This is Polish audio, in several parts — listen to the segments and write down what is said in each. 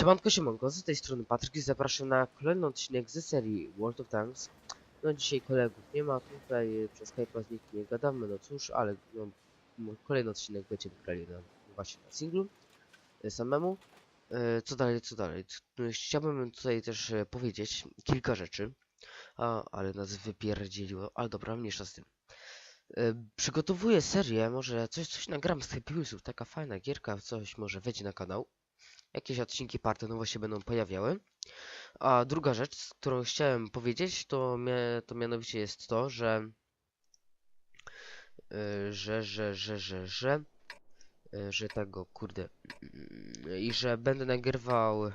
Siemanko, siemanko, z tej strony Patryk i zapraszam na kolejny odcinek ze serii World of Tanks. No dzisiaj kolegów nie ma, tutaj e, przez Skype'a z nikt nie gadamy, no cóż, ale no, kolejny odcinek będziemy grali na, właśnie na singlu e, samemu. E, Co dalej, co dalej? No, Chciałbym tutaj też powiedzieć kilka rzeczy, a, ale nas wypierdzieliło, ale dobra, mniejsza z tym. E, Przygotowuję serię, może coś, coś nagram z Happy Wheelsów, taka fajna gierka, coś może wejdzie na kanał jakieś odcinki parte nowe się będą pojawiały. A druga rzecz, z którą chciałem powiedzieć, to, mia to mianowicie jest to, że y, że, że, że, że, że y, że tego, kurde y, i że będę nagrywał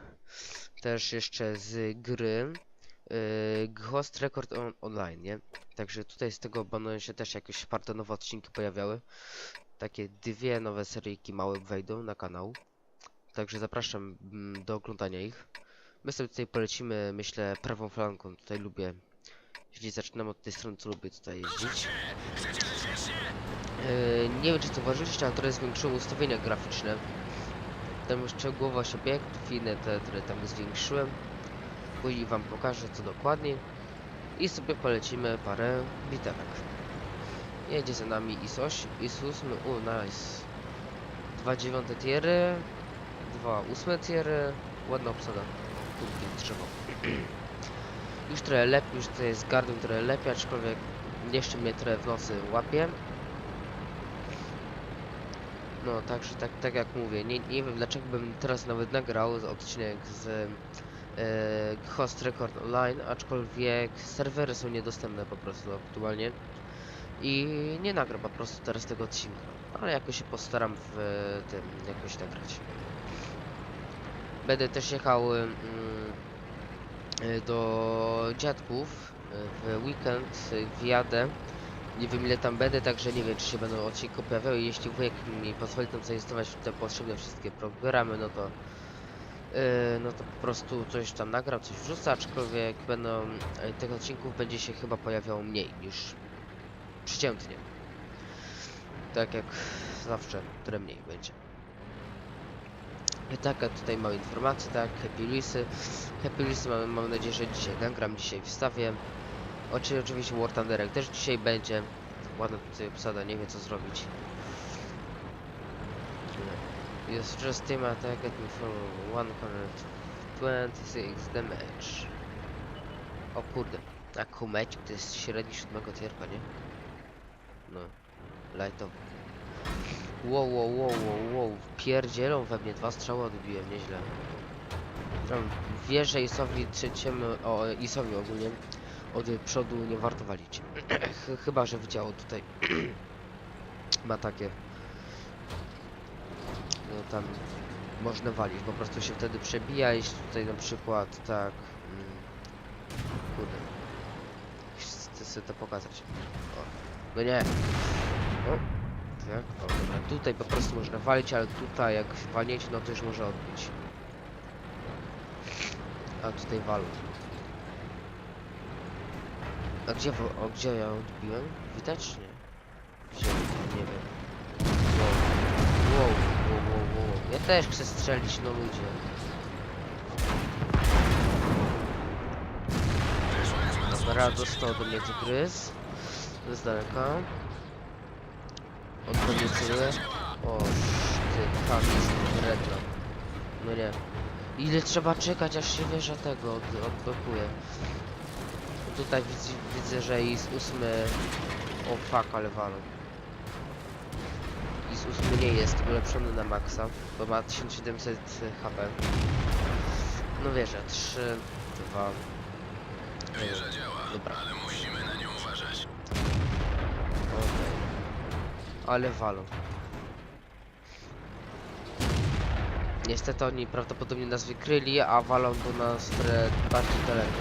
też jeszcze z gry y, Ghost Record on Online, nie? Także tutaj z tego będą się też jakieś parte nowe odcinki pojawiały. Takie dwie nowe seryjki małe wejdą na kanał. Także zapraszam mm, do oglądania ich. My sobie tutaj polecimy, myślę, prawą flanką. Tutaj lubię, jeśli zaczynam od tej strony, to lubię tutaj jeździć. Yy, nie wiem, czy zauważyliście, ale trochę zwiększyłem ustawienia graficzne. Tam szczegółowość obiektów i inne te, które tam zwiększyłem. Później wam pokażę, co dokładnie. I sobie polecimy parę bitemek. Jedzie za nami ISOś, ISUS, u, nice. Dwa dziewiąte tiery, dwa ósme tiery, ładna obsada. Punki drzewo. już trochę lepiej, już tutaj jest gardłem trochę lepiej, aczkolwiek jeszcze mnie trochę w nocy łapie. No, także tak, tak jak mówię, nie, nie wiem dlaczego bym teraz nawet nagrał z odcinek z e, Host Record Online, aczkolwiek serwery są niedostępne po prostu aktualnie i nie nagram po prostu teraz tego odcinka, ale jakoś się postaram w e, tym jakoś nagrać. Będę też jechał mm, y, do dziadków y, w weekend, y, wjadę. Nie wiem ile tam będę, także nie wiem czy się będą odcinki pojawiały. Jeśli wujek mi pozwoli tam zainstalować te potrzebne wszystkie programy, no to y, no to po prostu coś tam nagram, coś wrzucę, aczkolwiek będą y, tych odcinków będzie się chyba pojawiało mniej niż przeciętnie. Tak jak zawsze, tyle mniej będzie. Taka tutaj małe informacje, tak, Happy Wheelsy. Happy Wheelsy mam, nadzieję, że dzisiaj nagram, dzisiaj wstawię. Oczy, oczywiście War Thunderek też dzisiaj będzie. Ładna tutaj obsada, nie wie co zrobić. Jest just team attack at me for 126 damage. O kurde, a kumecik to jest średni siódmego tierka, nie? No, lightowy. Wow, wow, wow, wow, wow. Pierdzielą we mnie, dwa strzały odbiłem, nieźle. Wierzę Isowi trzeciemu, o Isowi ogólnie, od przodu nie warto walić. Ch- Chyba, że widziało tutaj. Ma takie. No tam można walić, po prostu się wtedy przebija, jeśli tutaj na przykład tak. Mm, kurde. Chcę sobie to pokazać. O. No nie. O. Tak, dobra. Tutaj po prostu można walić, ale tutaj jak walniecie, no to już może odbić. A tutaj walą. A gdzie, o, gdzie ja odbiłem? Widać nie? Gdzie? Nie wiem. Wow. Wow, wow, wow, wow. Ja też chcę strzelić, no ludzie. Dobra, dostał do mnie tygrys. Z daleka. On pewnie celuje. O, ty, tam jest redno. No nie. Ile trzeba czekać, aż się wieża tego od, odblokuje. Tutaj widzę, widzę, że jest ósmy... O fuck, ale walą. IS ósmy nie jest ulepszony na maksa, bo ma 1700 HP. No wierzę, 3, 2... Wieża działa, Dobra. ale musimy na nią uważać. Okej. Ale walą. Niestety oni prawdopodobnie nas wykryli, a walą do nas bardziej daleko.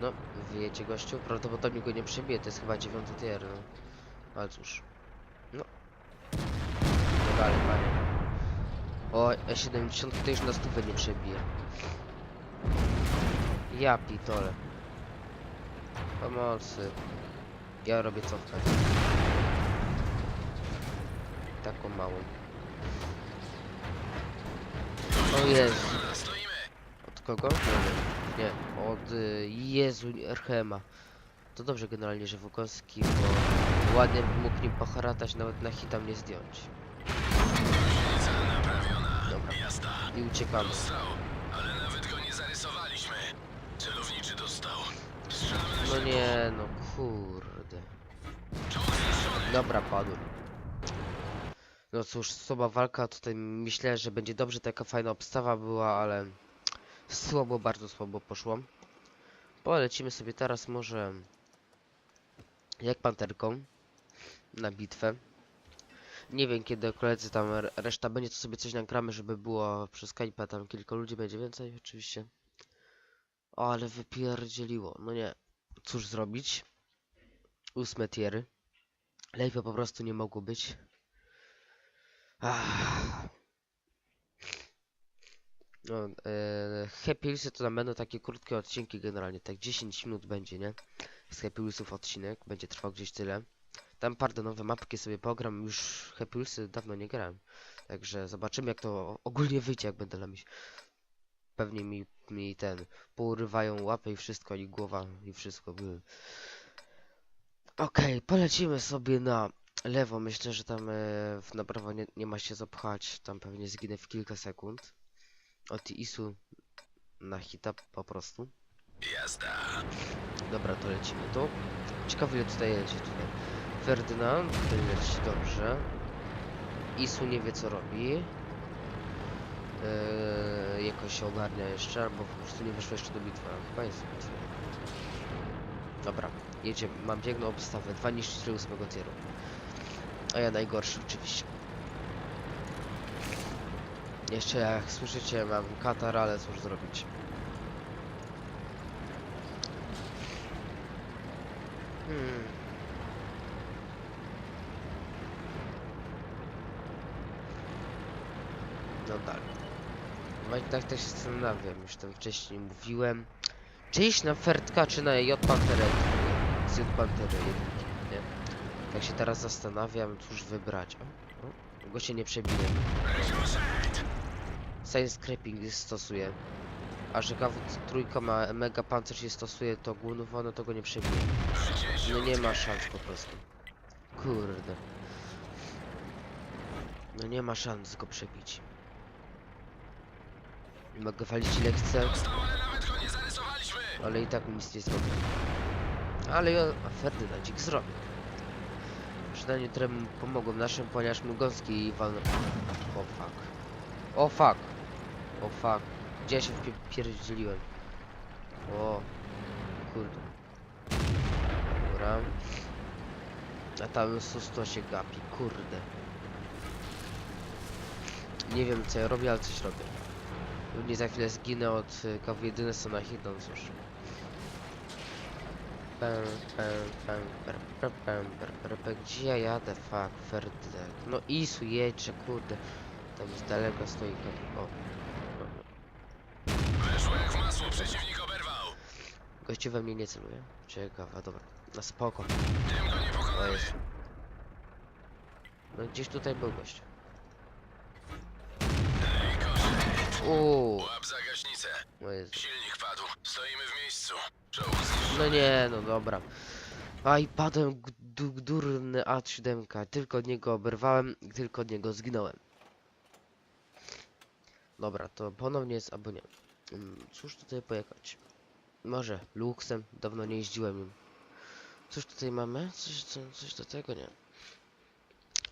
No, wyjecie gościu, prawdopodobnie go nie przebije, to jest chyba dziewiąty tier, no. Ale cóż. No. No dalej, panie. O, E70 to już na stówę nie przebije. Ja pitole. Pomocy. Ja robię cofkę. Taką małą. O Jezu. Od kogo? Nie od y, Jezu Erchema. To dobrze generalnie, że Wukowski, bo ładnie mógł nim poharatać, nawet na hita mnie zdjąć. Dobra. I uciekamy. No nie, no kurde. Dobra, padłem. No cóż, słaba walka, tutaj myślę, że będzie dobrze, taka fajna obstawa była, ale słabo, bardzo słabo poszło. Polecimy sobie teraz może jak panterką na bitwę. Nie wiem kiedy koledzy tam reszta będzie, to sobie coś nagramy, żeby było przez Skype'a tam kilka ludzi będzie więcej oczywiście. O, ale wypierdzieliło, no nie. Cóż zrobić? Ósme tiery. Lepiej po prostu nie mogło być. Ach. No, e, Happy Wheelsy to będą takie krótkie odcinki generalnie, tak 10 minut będzie, nie? Z Happy Wheelsów odcinek, będzie trwał gdzieś tyle. Tam parę nowe mapki sobie pogram, już Happy Wheelsy dawno nie grałem. Także zobaczymy jak to ogólnie wyjdzie, jak będę lamić. Pewnie mi, mi ten, pourywają łapy i wszystko, i głowa, i wszystko. by. Okej, polecimy sobie na lewo. Myślę, że tam e, na prawo nie, nie ma się zapchać. Tam pewnie zginę w kilka sekund. Od Isu na hita po prostu. Jazda. Dobra, to lecimy tu. Ciekawe ile tutaj leci tutaj. Ferdynand, leci dobrze. Isu nie wie co robi. Eee, jakoś się ogarnia jeszcze, albo po prostu nie wyszło jeszcze do bitwy. Chyba jest bitwa. Dobra, jedziemy. Mam piękną obstawę. Dwa niszczyciele ósmego tieru. A ja najgorszy oczywiście. Jeszcze jak słyszycie mam katar, ale cóż zrobić. Hmm. No dalej. No i tak też się zastanawiam, już tam wcześniej mówiłem. Czy iść na Fertka, czy na J Panterę? Z jedynki, nie? Tak się teraz zastanawiam, cóż wybrać. O, o, go się nie przebiję. Science Scraping stosuje. A że trójka ma mega pancerz się stosuje, to główno no to go nie przebije. No nie ma szans po prostu. Kurde. No nie ma szans go przebić. Mogę walić ile chcę, ale i tak mi nic nie zrobię. Ale a Ferdynandzik zrobił. Przynajmniej trochę mu pomogłem naszym, ponieważ mu gąski walną. O fuck. O fuck. O fuck. Gdzie ja się wpierdzieliłem? O. Kurde. Dobra. A tam susto się gapi, kurde. Nie wiem co ja robię, ale coś robię. Pewnie za chwilę zginę od y, KW1 co na hit, cóż. Gdzie ja jadę? Fuck, Ferdynand. No Isu jedźże, kurde. Tam z daleko stoi KW. O. Weszło jak w masło, przeciwnik oberwał. Gościu we mnie nie celuje. Ciekawe, dobra. Na spoko. Tym go jest. No gdzieś tutaj był gość. Gaśnicę. o jest. Silnik padł. Stoimy w miejscu. Czołg. No nie, no dobra. G- du- durny A7. Tylko od niego oberwałem i tylko od niego zginąłem. Dobra, to ponownie jest albo nie. Mm, Cóż tutaj pojechać? Może Luxem, dawno nie jeździłem nim. Cóż tutaj mamy? Coś, co, coś do tego nie.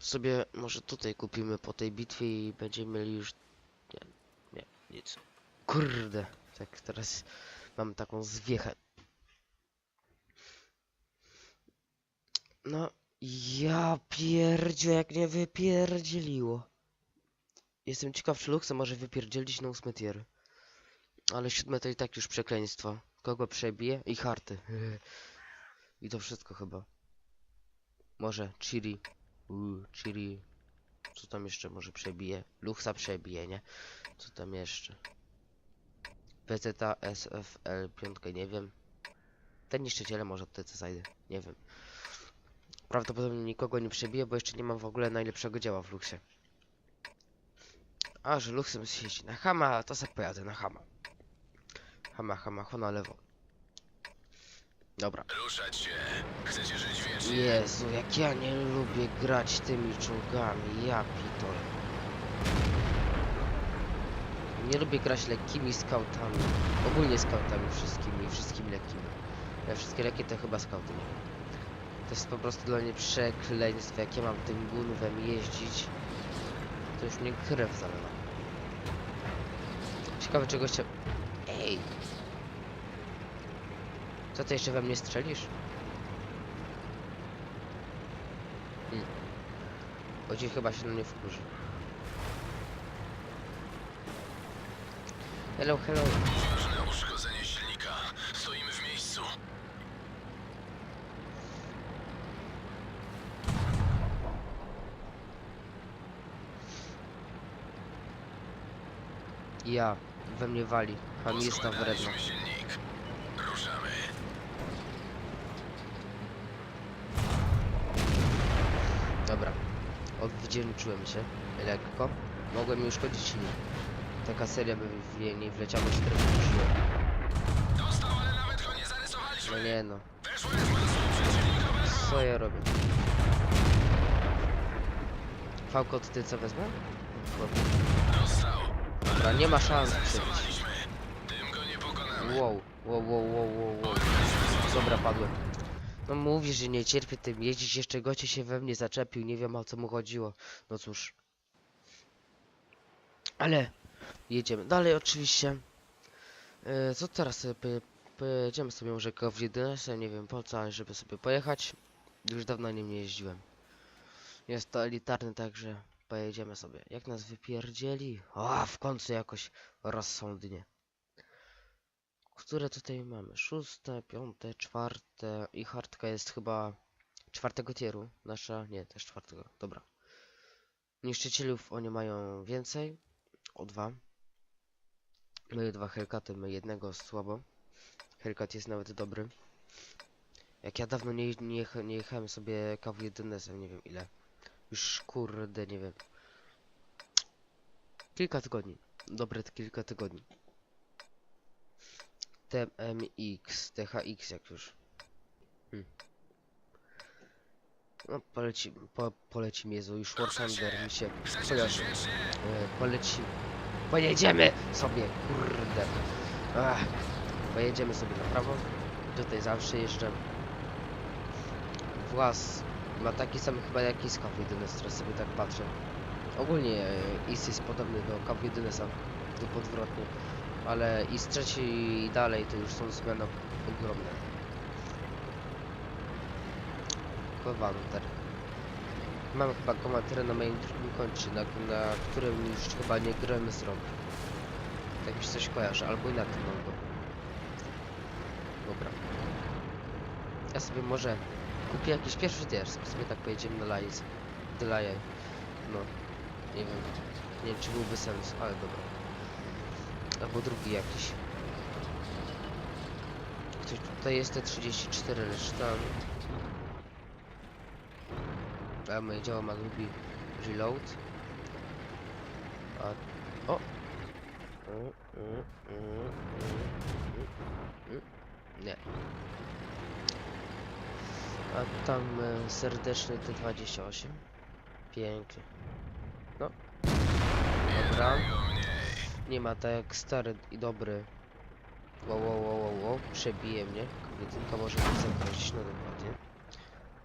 Sobie może tutaj kupimy po tej bitwie i będziemy mieli już... Nie, nie, nic. Kurde, tak teraz mam taką zwiechę. No, ja pierdziu, jak nie wypierdzieliło. Jestem ciekaw, czy Luxa może wypierdzielić na ósme tier. Ale siódme to i tak już przekleństwo. Kogo przebije? I harty. I to wszystko chyba. Może Chiri. Uuu, Chiri. Co tam jeszcze może przebije? Luxa przebije, nie? Co tam jeszcze? PZ, SFL, piątkę, nie wiem. Ten niszczyciele może od TC zajdę, nie wiem. Prawdopodobnie nikogo nie przebije, bo jeszcze nie mam w ogóle najlepszego dzieła w Luxie. A, że luksem się jeździ na Hama, to sobie pojadę na Hama. Hama, Hama, na lewo. Dobra. Ruszać się. Chcecie żyć wiecznie? Jezu, jak ja nie lubię grać tymi czołgami, ja pitole. Nie lubię grać lekkimi skautami. Ogólnie skautami wszystkimi, wszystkimi lekkimi. Ja wszystkie lekkie to chyba skauty. To jest po prostu dla mnie przekleństwo, jak ja mam tym gunwem jeździć. To już mnie krew zalewa. Ciekawe czego się... Ej! Co ty jeszcze we mnie strzelisz? Chodzi chyba się na mnie wkurzy. Hello, hello. Uszkodzenie silnika. Stoimy w miejscu. Ja, we mnie wali. Hamista wredna. Rozkładaliśmy silnik. Ruszamy. Dobra. Odwdzięczyłem się. Lekko. Mogłem mi uszkodzić silnik. Taka seria by w jej nie wleciała, się trochę wkurzyłem. Dostał, ale nawet go nie zarysowaliśmy. No nie no. Weszło masło. Co ja robię? Fałko, to ty co wezmę? Kurde. Dostał. Dobra, nie ma szans przebić. Tym go nie pokonamy. Wow, wow, wow, wow, wow, wow. Dobra, padłem. No mówi, że nie cierpię tym jeździć, jeszcze gocie się we mnie zaczepił, nie wiem o co mu chodziło. No cóż. Ale jedziemy dalej oczywiście. E, co teraz sobie poje- pojedziemy sobie może w 11, nie wiem po co, żeby sobie pojechać. Już dawno nim nie jeździłem. Jest to elitarny, także pojedziemy sobie. Jak nas wypierdzieli? O, w końcu jakoś rozsądnie. Które tutaj mamy? Szóste, piąte, czwarte i hardka jest chyba czwartego tieru. Nasza, nie, też czwartego. Dobra. Niszczycielów oni mają więcej. O dwa. My dwa Hellcaty, my jednego słabo. Hellcat jest nawet dobry. Jak ja dawno nie, nie, nie jechałem sobie KW1, nie wiem ile. Już kurde, nie wiem. Kilka tygodni. Dobre kilka tygodni. TMX, THX jak już. Hmm. No poleci, po, poleci Jezu, już War Thunder mi się wiecznie? E, poleci. Pojedziemy sobie, kurde. Ach, pojedziemy sobie na prawo. Tutaj zawsze jeszcze. Włas ma taki sam chyba jak Iska w 11, teraz sobie tak patrzę. Ogólnie e, Is jest podobny do Kaw 11, tu podwrotnie. Ale Is trzeci i dalej to już są zmiany ogromne. Kowanter. Mam chyba komentarze na moim drugim koncie, na, na którym już chyba nie gramy z rok. Tak mi się coś kojarzy, albo i na tym mam go. Dobra. Ja sobie może kupię jakiś pierwszy tier, sobie tak pojedziemy na lajs. Delaje. No. Nie wiem. Nie wiem czy byłby sens, ale dobra. Albo drugi jakiś. Ktoś tutaj jest te 34, lecz moje działa ma lubi reload. A... O! Nie. A tam e, serdeczny T28. Pięknie. No. Dobra. Nie ma tak jak stary i dobry. Wow, wow, wow, wow. Przebije mnie. Kobietynka może mnie zagrozić, no dokładnie.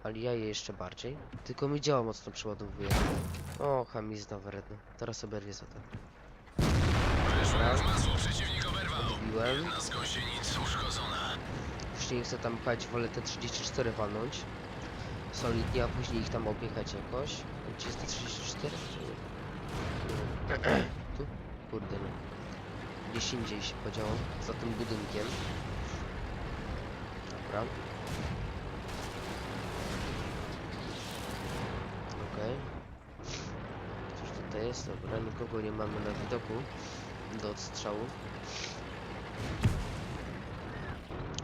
Ale ja je jeszcze bardziej. Tylko mi działa mocno przeładowuje. O, hamizna wredna. Teraz oberwie za to. Oberwał. Odbiłem. Już nie chcę tam pchać, wolę te 34 walnąć. Solidnie, a później ich tam objechać jakoś. Gdzie jest te 34? tu? Kurde nie. Gdzieś indziej się podziało. Za tym budynkiem. Dobra. Okej. Cóż tutaj jest? Dobra, nikogo nie mamy na widoku do odstrzału.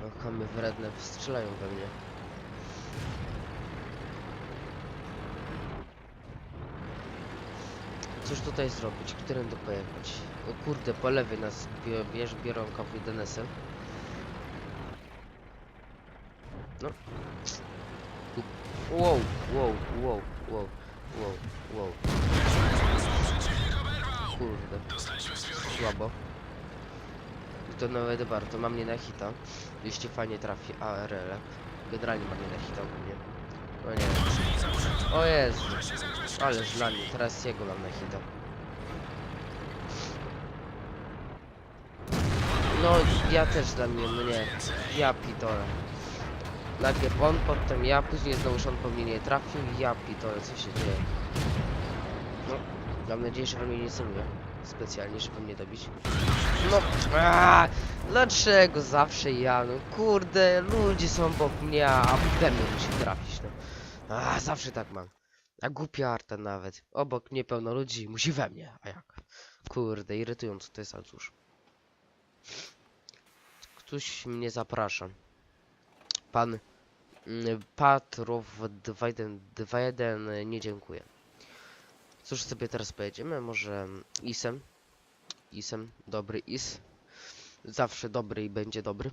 O, chamy wredne strzelają we mnie. Cóż tutaj zrobić? Którędy pojechać? O kurde, po lewej nas bie- bierz, biorą konfidenesy. No. Tu- Wow, wow, wow, wow, wow, wow. Kurde, słabo. To nawet bardzo, ma mnie na hita. Jeśli fajnie trafi ARL. Generalnie ma mnie na hita ogólnie. No nie. O Jezu, ale dla mnie, teraz jego mam na hita. No, ja też dla mnie, no nie. Ja pitole. Najpierw on, potem ja, później znowu on po mnie nie trafił ja pitole, co się dzieje. No, mam nadzieję, że we mnie nie celuje. Specjalnie, żeby mnie dobić. No, aaa, dlaczego zawsze ja? No kurde, ludzie są obok mnie, a we mnie musi trafić, no. A, zawsze tak mam. A głupia arta nawet. Obok mnie pełno ludzi, musi we mnie, a jak? Kurde, irytujące to jest, ale cóż. Ktoś mnie zaprasza. Pan mm, Patrow 21 nie dziękuję. Cóż sobie teraz pojedziemy? Może Isem? Isem, dobry Is. Zawsze dobry i będzie dobry.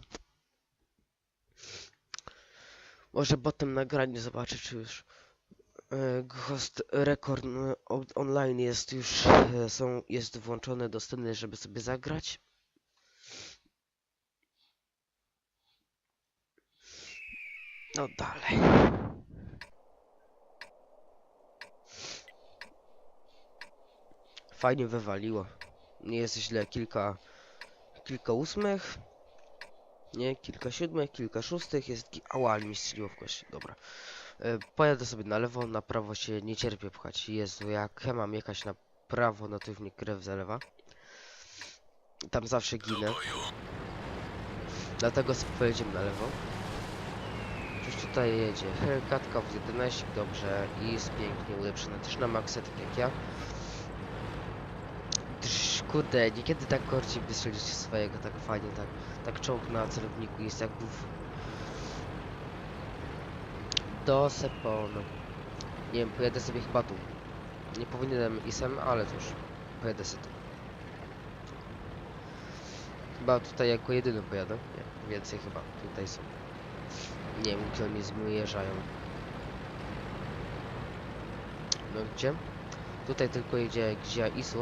Może potem nagranie zobaczę, czy już e, e, o- online jest już e, są, jest włączony, dostępny, żeby sobie zagrać. No dalej. Fajnie wywaliło. Nie jest źle. Kilka, kilka ósmych. Nie, kilka siódmych, kilka szóstych. Jest. Ała, ale mi strzeliło w kość. Dobra. E, pojadę sobie na lewo, na prawo się nie cierpię pchać. Jezu, jak ja mam jechać na prawo, no to już mnie krew zalewa. Tam zawsze ginę. Dlatego sobie pojedziemy na lewo. Tutaj jedzie. Hellcatka w 11, dobrze. I jest pięknie ulepszona też na maksa, tak jak ja. Drż, kurde, niekiedy tak korci wystrzelić swojego, tak fajnie, tak, tak czołg na celowniku jest jak w... Do Seponu. Nie wiem, pojadę sobie chyba tu. Nie powinienem isem, ale cóż, pojadę sobie tu. Chyba tutaj jako jedyny pojadę. Nie, więcej chyba tutaj są. Nie wiem, gdzie oni zmierzają. No gdzie? Tutaj tylko jedzie gdzie Isu.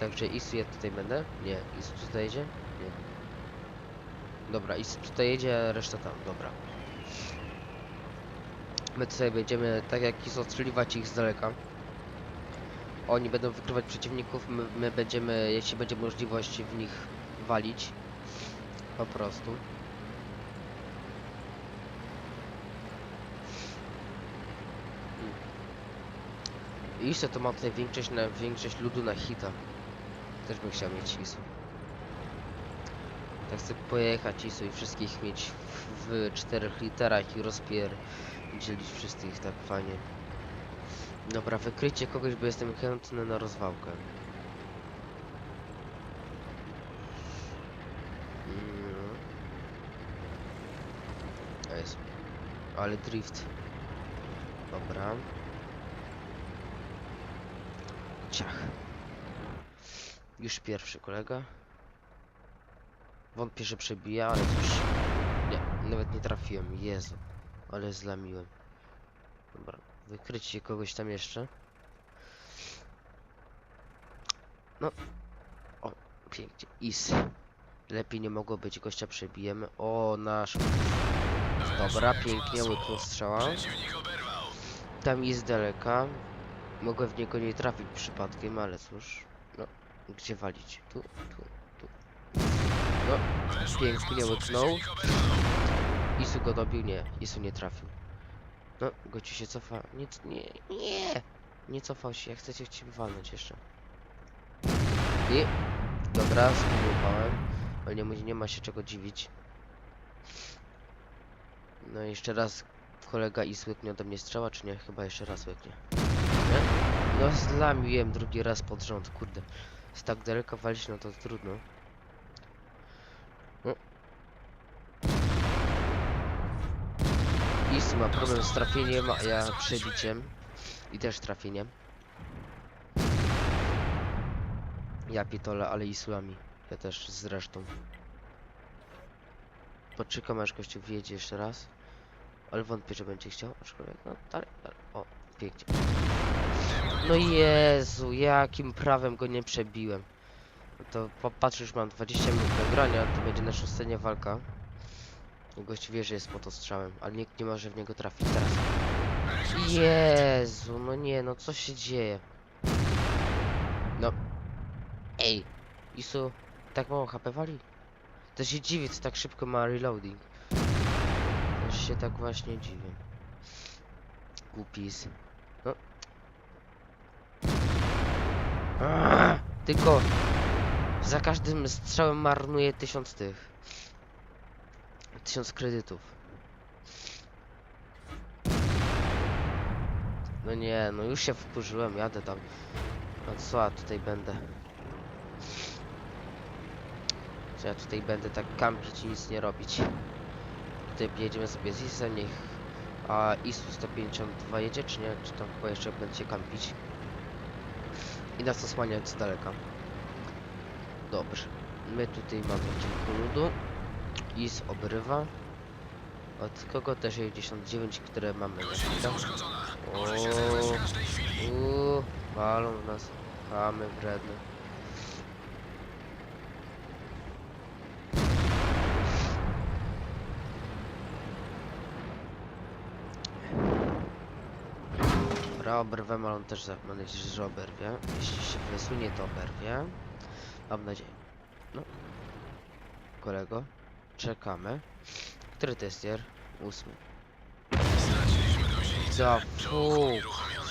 Także Isu ja tutaj będę? Nie. Isu tutaj jedzie? Nie. Dobra, Isu tutaj jedzie, reszta tam, dobra. My tutaj będziemy, tak jak Isu, ostrzeliwać ich z daleka. Oni będą wykrywać przeciwników, my, my będziemy, jeśli będzie możliwość w nich walić. Po prostu. I Isu to ma tutaj większość, na, większość ludu na hita. Też bym chciał mieć Isu. Tak chcę pojechać Isu i wszystkich mieć w, w czterech literach i rozpierdzielić wszystkich tak fajnie. Dobra, wykryjcie kogoś, bo jestem chętny na rozwałkę. Mm. Jest. Ale drift. Dobra. Już pierwszy kolega. Wątpię, że przebija, ale cóż. Nie, nawet nie trafiłem. Jezu. Ale zlamiłem. Dobra. Wykrycie kogoś tam jeszcze. No. O, pięknie. Is. Lepiej nie mogło być. Gościa przebijemy. O, nasz. Dobra, pięknie łyknął strzała. Tam jest daleka. Mogę w niego nie trafić przypadkiem, ale cóż. Gdzie walić? Tu, tu, tu. No, Pięknie masło. łyknął. Isu go dobił? Nie, Isu nie trafił. No, gościu się cofa. Nie, nie, nie! Nie cofał się, jak chcecie chcieć walnąć jeszcze. I... Dobra, spróbowałem. Ale nie, nie ma się czego dziwić. No i jeszcze raz kolega Is łyknie ode mnie strzała, czy nie? Chyba jeszcze raz łyknie. Nie? No zlamiłem drugi raz pod rząd, kurde. Z tak daleko walić, no to trudno. Is ma problem z trafieniem, a ja przebiciem. I też trafieniem. Ja pitole, ale i sulami. Ja też zresztą. Poczekam aż gościu wyjedzie jeszcze raz. Ale wątpię, że będzie chciał. Aczkolwiek, no dalej, dalej. O, pięknie. No Jezu, jakim prawem go nie przebiłem. To popatrzysz, mam 20 minut nagrania, to będzie na scenie walka. Gość wie, że jest pod ostrzałem, ale nikt nie może w niego trafić teraz. Jezu, no nie, no co się dzieje? No. Ej, Isu, tak mało HP wali? To się dziwi, co tak szybko ma reloading. To się tak właśnie dziwię. Głupis. No. Aaa, tylko za każdym strzałem marnuje tysiąc tych. Tysiąc kredytów. No nie, no już się wkurzyłem, jadę tam. No co ja tutaj będę? Co ja tutaj będę tak kampić i nic nie robić? Tutaj jedziemy sobie z Isem, niech a Isu 152 jedzie, czy nie? Czy tam chyba jeszcze będzie kampić? i nas osłaniać z daleka. Dobrze. My tutaj mamy kilku ludu i z obrywa. Od kogo też 69, które mamy na Ooo, walą w nas. Mamy wredne. Dobra, oberwem, ale on też mam nadzieję, że oberwie. Jeśli się wysunie, to oberwie. Mam nadzieję. No. Kolego, czekamy. Który to jest? Ósmy. Za fu.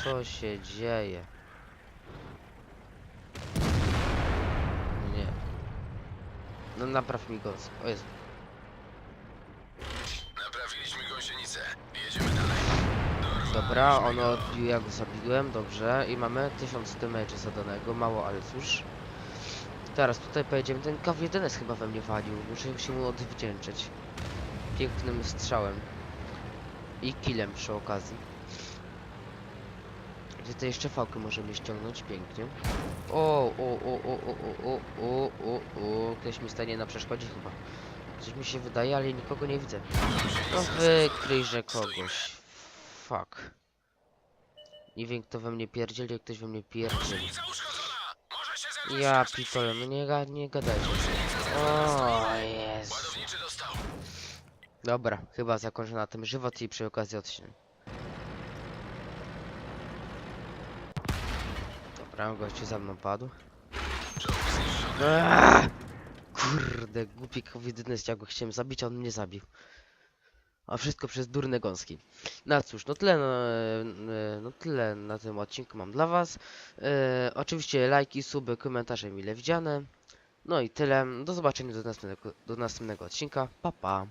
Co się dzieje? Nie. No napraw mi go. O Jezu. Dobra, on odbił, ja go zabiłem, dobrze. I mamy 1000 damage zadanego, mało, ale cóż. Teraz tutaj pojedziemy, ten KW1 chyba we mnie walił, muszę się mu odwdzięczyć. Pięknym strzałem. I killem przy okazji. Tutaj jeszcze fałkę możemy ściągnąć, pięknie. O, o, o, o, o, o, o, o, o, o, ktoś mi stanie na przeszkodzie chyba. Coś mi się wydaje, ale nikogo nie widzę. No wykryjże kogoś. Fuck. Nie wiem kto we mnie pierdzieli, jak ktoś we mnie pierdzieli. Ja pitole, no nie, ga- nie gadajcie. O jest. Dobra, chyba zakończę na tym żywot i przy okazji odcinek. Dobra, gościu za mną padł. Aaaa! Kurde, głupi jedyny ja go chciałem zabić, a on mnie zabił. A wszystko przez durne gąski. No cóż, no tyle, no, e, no tyle na tym odcinku mam dla was. E, oczywiście lajki, suby, komentarze mile widziane. No i tyle. Do zobaczenia do następnego, do następnego odcinka. Pa pa.